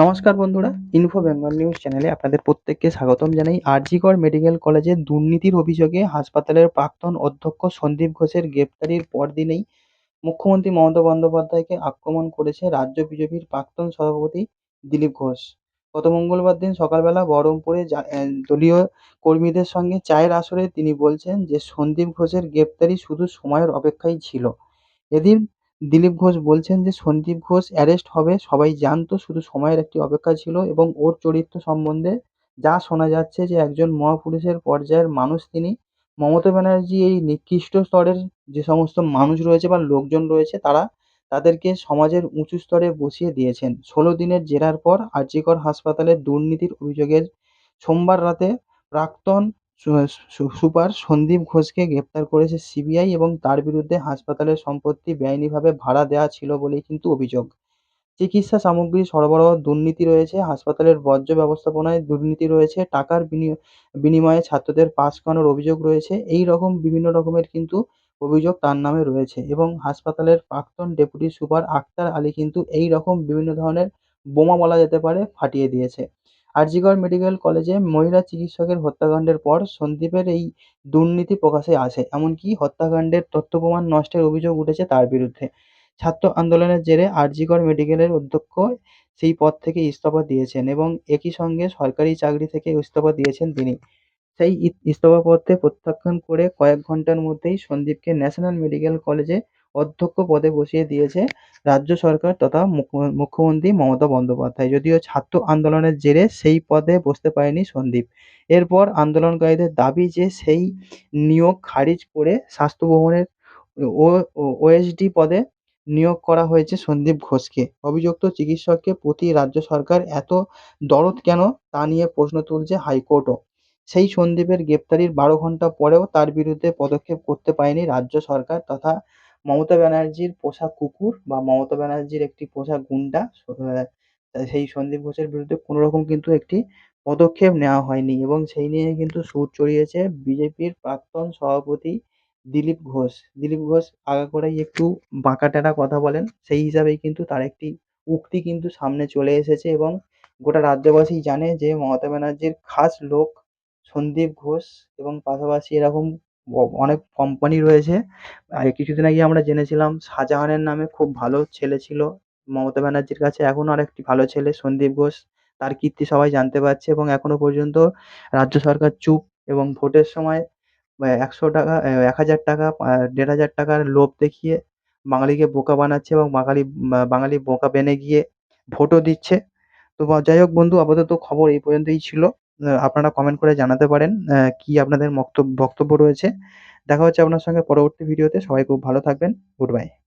নমস্কার বন্ধুরা info Bengal news চ্যানেলে আপনাদের প্রত্যেককে স্বাগতম জানাই। আরজিকর মেডিকেল কলেজে দুর্নীতির অভিযোগে হাসপাতালের প্রাক্তন অধ্যক্ষ সন্দীপ ঘোষের গ্রেপ্তারির পরদিনেই মুখ্যমন্ত্রী মমতা বন্দ্যোপাধ্যায়কে আক্রমণ করেছে রাজ্য বিজেপির প্রাক্তন সভাপতি দিলীপ ঘোষ। গত মঙ্গলবার দিন সকালবেলা বহরমপুরে দলীয় কর্মীদের সঙ্গে চায়ের আসরে তিনি বলছেন যে সন্দীপ ঘোষের গ্রেপ্তারি শুধু সময়ের অপেক্ষাই ছিল। এদিন দিলীপ ঘোষ বলছেন যে, সন্দীপ ঘোষ অ্যারেস্ট হবে, সবাই জানতো, শুধু সময়ের একটি অপেক্ষা ছিল এবং ওর চরিত্র সম্বন্ধে যা শোনা যাচ্ছে যে, একজন মহাপুরুষের পর্যায়ের মানুষ তিনি। মমতা ব্যানার্জি এই নিকৃষ্ট স্তরের যে সমস্ত মানুষ রয়েছে বা লোকজন রয়েছে, তারা তাদেরকে সমাজের উঁচু স্তরে বসিয়ে দিয়েছেন। ষোলো দিনের জেরার পর আরজিকর হাসপাতালে দুর্নীতির অভিযোগের সোমবার রাতে প্রাক্তন সুপার সন্দীপ ঘোষকে গ্রেপ্তার করেছে সিবিআই এবং তার বিরুদ্ধে হাসপাতালের সম্পত্তি বেআইনিভাবে ভাড়া দেওয়া ছিল বলেই কিন্তু অভিযোগ। চিকিৎসা সামগ্রী সরবরাহ দুর্নীতি রয়েছে, হাসপাতালের বর্জ্য ব্যবস্থাপনায় দুর্নীতি রয়েছে, টাকার বিনিময়ে ছাত্রদের পাস করানোর অভিযোগ রয়েছে, এই রকম বিভিন্ন রকমের কিন্তু অভিযোগ তার নামে রয়েছে এবং হাসপাতালের প্রাক্তন ডেপুটি সুপার আক্তার আলী কিন্তু এই রকম বিভিন্ন ধরনের বোমা বলা যেতে পারে ফাটিয়ে দিয়েছে। আরজিকর মেডিকেল কলেজে মহিলা চিকিৎসকের হত্যাকাণ্ডের পর সন্দীপের এই দুর্নীতি প্রকাশে আসে। এমনকি হত্যাকাণ্ডের তথ্য প্রমাণ নষ্টের অভিযোগ উঠেছে তার বিরুদ্ধে। ছাত্র আন্দোলনের জেরে আরজিকর মেডিকেলের অধ্যক্ষ সেই পদ থেকে ইস্তফা দিয়েছেন এবং একই সঙ্গে সরকারি চাকরি থেকে ইস্তফা দিয়েছেন তিনি। সেই ই- ইস্তফাপত্রে প্রত্যাখ্যান করে কয়েক ঘণ্টার মধ্যেই সন্দীপকে ন্যাশনাল মেডিকেল কলেজে অধ্যক্ষ পদে বসিয়ে দিয়েছে রাজ্য সরকার তথা মুখ্য- মুখ্যমন্ত্রী মমতা বন্দ্যোপাধ্যায়। যদিও ছাত্র আন্দোলনের জেরে সেই পদে বসতে পারেনি সন্দীপ। এরপর আন্দোলনকারীদের দাবি যে সেই নিয়োগ খারিজ করে স্বাস্থ্য ভবনের ও, ওএসডি পদে নিয়োগ করা হয়েছে সন্দীপ ঘোষকে। অভিযুক্ত চিকিৎসককে প্রতি রাজ্য সরকার এত দরদ কেন তা নিয়ে প্রশ্ন তুলছে হাইকোর্টও। সেই সন্দীপের গ্রেপ্তারির বারো ঘণ্টা পরেও তার বিরুদ্ধে পদক্ষেপ করতে পারেনি রাজ্য সরকার তথা মমতা ব্যানার্জির পোষা কুকুর বা মমতা ব্যানার্জির একটি পোষা গুন্ডা সেই সন্দীপ ঘোষের বিরুদ্ধে কোনো রকম কিন্তু একটি পদক্ষেপ নেওয়া হয়নি এবং সেই নিয়ে কিন্তু সুর চড়িয়েছে বিজেপির প্রাক্তন সভাপতি দিলীপ ঘোষ। দিলীপ ঘোষ আগাগোড়াই একটু বাঁকাটেরা কথা বলেন, সেই হিসাবেই কিন্তু তার একটি উক্তি কিন্তু সামনে চলে এসেছে এবং গোটা রাজ্যবাসী জানে যে মমতা ব্যানার্জির খাস লোক সন্দীপ ঘোষ এবং পাশাপাশি এরকম অনেক কোম্পানি রয়েছে। কিছুদিন আগে আমরা জেনেছিলাম শাহজাহানের নামে খুব ভালো ছেলে ছিল। মমতা ব্যানার্জির কাছে এখনও আরেকটি ভালো ছেলে, সন্দীপ ঘোষ। তার কীর্তি সবাই জানতে পারছে এবং এখনও পর্যন্ত রাজ্য সরকার চুপ এবং ভোটের সময় একশো টাকা এক হাজার টাকা দেড় হাজার টাকার লোভ দেখিয়ে বাঙালিকে বোকা বানাচ্ছে এবং বাঙালি বাঙালি বোকা বেনে গিয়ে ভোটও দিচ্ছে। তো, যাই হোক বন্ধু, আপাতত খবর এই পর্যন্তই ছিল। আপনারা কমেন্ট করে জানাতে পারেন কি আপনাদের বক্তব্য রয়েছে। দেখা হচ্ছে আপনার সঙ্গে পরবর্তী ভিডিওতে সবাই খুব ভালো থাকবেন। Good bye